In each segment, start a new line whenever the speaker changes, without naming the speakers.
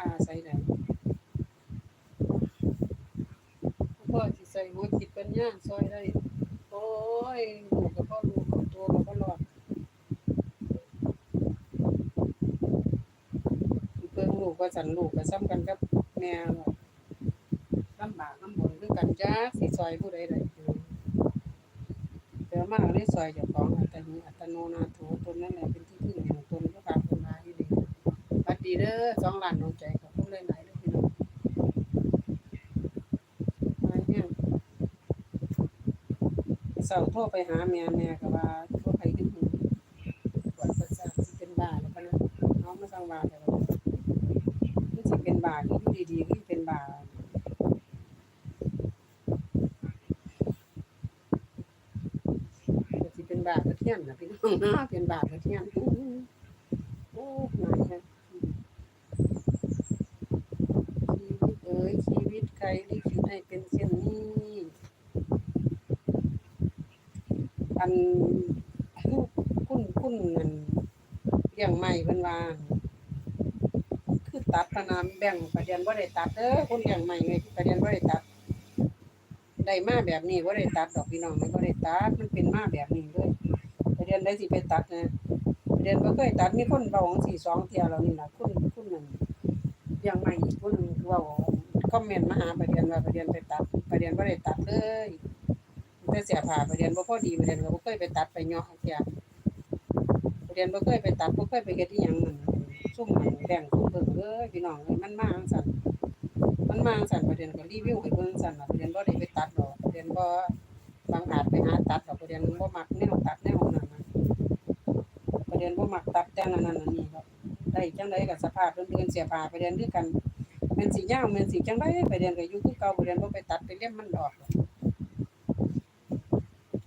าอาศัยได้พ่อสิใส่หัวจิตปัญญาซอยได้ โอ้ยลูกก็พ่อลูกก็ตัวก็บ่รอดเพิ่งลูกก็สันลูกก็ซ้ำกันกับแม่ลำบากลำบนคือกันจ้าสิซอยผู้ใดได้แต่มาเอาได้ซอยจ้าของอัตโนอัตโนนาโถตนนั่นแหละเป็นที่พึ่งแห่งตนก็ฝากคนมาอยู่ดีบั ดีเด้อสองล้านดวงใจขอบคุณหลายๆเด้อพี่น้องมาเนี่ยเสาร์โทรไปหาแม่แม่ก็ว่าโทรไปขึ้นหูปวดประสาทสิเป็นบ้าแล้วปะนะน้องมาสั่งบ้าแต่ว่ามันสิเป็นบ้าที่อยู่ดีๆก็เป็นบ้าก็สิเป็นบ้ากระเทียนนะพี่น้องนะเป็นบ้ากระเทียนโอ้หนายแท้ชีวิตเอ้ยชีวิตใครลิขิตให้เป็นเช่นนี้ อันคุณคุณนั่นเลี้ยงใหม่เพิ่นว่าคือตัดพนามแบ่งประเด็นบ่าได้ตัดเด้อคุณเลี้ยงใหม่ไงประเด็นบ่าได้ตัดได้มาแบบนี้บ่าได้ตัดดอกพี่น้องไม่บ่ได้ตัดมันเป็นมาแบบนี้เลยประเด็นได้สิไปตัดนะประเด็นบ่เคยตัดมีคนเว้าจังซี่สองเทียแล้วนี่ล่ะคุณคุณนั่นเลี้ยงใหม่อีกผู้หนึงเว้าคอมเมนต์มาหาประเด็นว่าประเด็นไปตัดประเด็นบ่าได้ตัดเลย แต่เสียผ้าประเด็นบ่พอดีประเด็นก็บ่เคยไปตัดไปย่อเสียประเด็นบ่เคยไปตัดบ่เคยไปเฮ็ดอีหยังนั่นซุ่มมันแบ่งซุ่มเบิ่งเอ้ยพี่น้องเอ้ยมันมาจังซั่นมันมาจังซั่นประเด็นก็รีวิวให้เบิ่งซั่นล่ะประเด็นบ่ได้ไปตัดดอกประเด็นบ่บางอาจไปหาตัดดอกประเด็นบ่มักแนวตัดแนวนั้นน่ะประเด็นบ่มักตัดแต่นั้นนั่นนนี้ดอกได้จังไดก็สภาพเดินๆเสียผ้าประเด็นคือกันแม่นสิยาวแม่นสิจังไดประเด็นก็อยู่คือเก่าประเด็นบ่ไปตัดไปเล่มมันดอก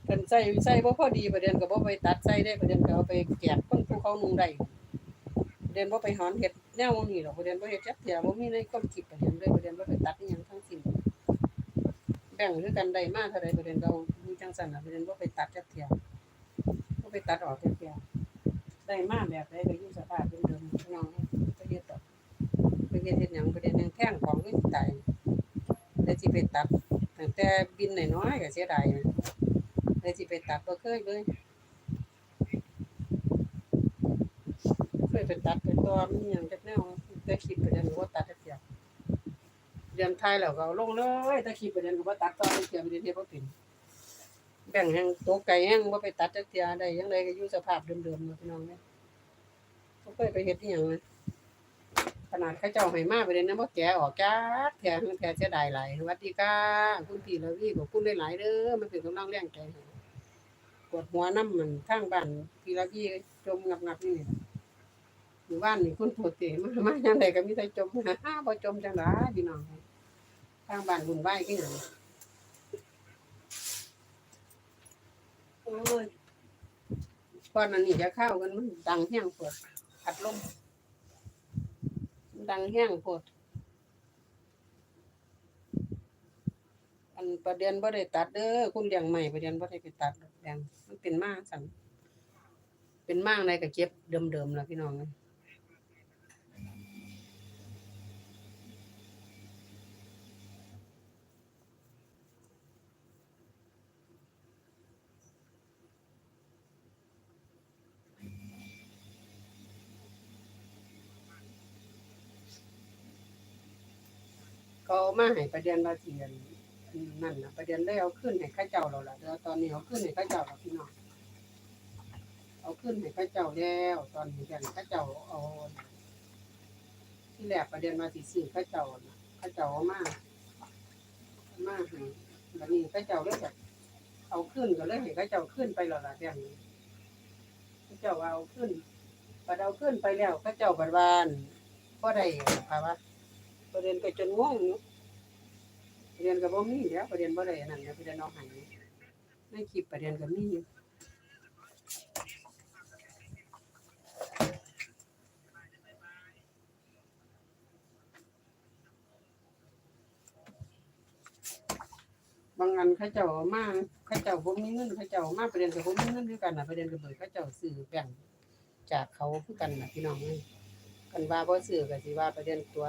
เพิ่นใส่ใส่บ่พอดีประเด็นก็บ่ไปตัดใส่ได้ประเด็นก็เอาไปแกะคนผู้เขานุ่งได้ประเด็นบ่ไปหอนเฮ็ดแนวนี้หรอกประเด็นบ่เฮ็ดจักเที่ยบ่มีในความคิดประเด็นเลยประเด็นบ่ไปตัดอีหยังทั้งสิ้นแบ่งคือกันได้มาเท่าใดประเด็นก็เอาดูจังซั่นน่ะประเด็นบ่ไปตัดจักเที่ยบ่ไปตัดออกจักเที่ยได้มาแบบใดก็อยู่สภาพเดิมๆน้องบ่เฮ็ดดอกไปเฮ็ดเฮ็ดหยังประเด็นยังแท่งของก็สิตายแล้วสิไปตัดตั้งแต่บินน้อยๆก็เสียดาย ยสิไปตัดบ่เคยเลยเคยไปตัดไปตัวมีหยังจักแนวแต่คลิปไปเดินบ่าตัดเที่ยเรียนไทยแล้วก็เอาลงเลยแต่คลิปไปเดินก็บ่ตัดตอนเที่ยไปเรียนเฮ็ดบ่เป็นแบ่งแห่งโตไก่แห่งบ่ไปตัดจักเทียได้จังไดก็อยู่สภาพเดิมๆนาะพี่น้องเด้บ่เคยไปเฮ็ดอีหยังเลยขนาดเขาเจ้าให้มาไปเรียนนำบ่แกออกจักเที่ยมันแกเสียดายหลายวัสดีค่ะคุณพี่ละวีขอบคุณได้หลายเด้อมันเป็นกำลังแรงใจให้ ปวดหัวน้ำมันข้างบ้านพี่ละพี่จมงับงับๆนี่หมู่บ้านนี่คุณปวดเตะมามาจังไดก็มีแต่จมหาบ่จมจังไดพี่น้องข้างบ้านบุญไหวคือหยังโอ้ยก่อนอันนี้จะเข้ากันมันดังแห้งปวดพัดลมมันดังแห้งปวด อันประเด็นบ่ได้ตัดเด้อคุณเลี้ยงใหม่ประเด็นบ่ได้ไปตัดดอกแดงมันเป็นมาสั่นเป็นมากในก็เจ็บเดิมๆล่ะพี่น้องเอ้ยก็เอามาให้ประเด็นว่าสิอัน นั่นนะประเด็นเลยเอาขึ้นให้ข้าเจ้าแล้วล่ะเดี๋ยวตอนนี้เอาขึ้นให้ข้าเจ้าแล้วพี่น้องเอาขึ้นให้ข้าเจ้าแล้ว ตอนนี้กันข้าเจ้าเอาที่แรกประเด็นมาสิซื้อข้าเจ้าข้าเจ้าเอามาเอามาให้บัดนี้ข้าเจ้าเลยแบบเอาขึ้นก็เลยให้ข้าเจ้าขึ้นไปแล้วล่ะแบบนี้ข้าเจ้าเอาขึ้นบัดเอาขึ้นไปแล้วข้าเจ้าบัดวาอั่นบ่ได้ค่ะว่าประเด็นก็จนงงอยู่ ประเด็นก็บ่มีแล้วประเด็นบ่ได้อันนั้นแล้วประเด็นเอาให้ในคลิปประเด็นก็มีอยู่บางอันเขาเจ้ามาเขาเจ้าบ่มีเงินเขาเจ้ามาประเด็นก็บ่มีเงินคือกันนะประเด็นก็เบิดเขาเจ้าซื้อแบ่งจากเขาคือกันนะพี่น้องเอ้ยกันว่าบ่ซื้อก็สิว่าประเด็นตัว